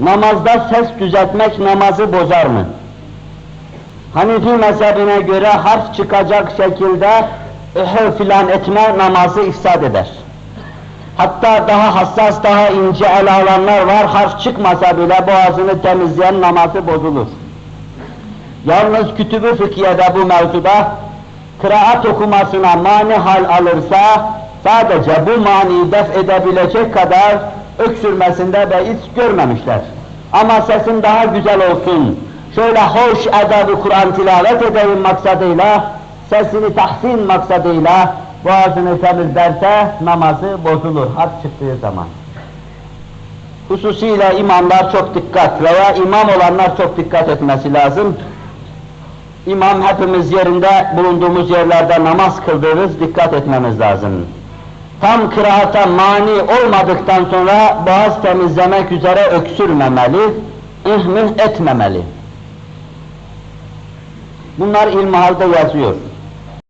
Namazda ses düzeltmek namazı bozar mı? Hanifi mezhebine göre harf çıkacak şekilde ehö filan etme namazı ifsad eder. Hatta daha hassas, daha ince ele alanlar var, harf çıkmasa bile boğazını temizleyen namazı bozulur. Yalnız kütübü fıkhiyede bu mevzuda kıraat okumasına mani hal alırsa sadece bu maniyi def edebilecek kadar öksürmesinde beis görmemişler. Ama sesin daha güzel olsun, şöyle hoş edebı Kur'an tilavet edeyim maksadıyla, sesini tahsin maksadıyla boğazını temizlerse namazı bozulur harf çıktığı zaman. Hususiyle imamlar çok dikkat veya imam olanlar çok dikkat etmesi lazım. İmam hepimiz yerinde bulunduğumuz yerlerde namaz kıldırırız, dikkat etmemiz lazım. Tam kıraata mani olmadıktan sonra boğaz temizlemek üzere öksürmemeli, ihmih etmemeli. Bunlar ilmihalde yazıyor.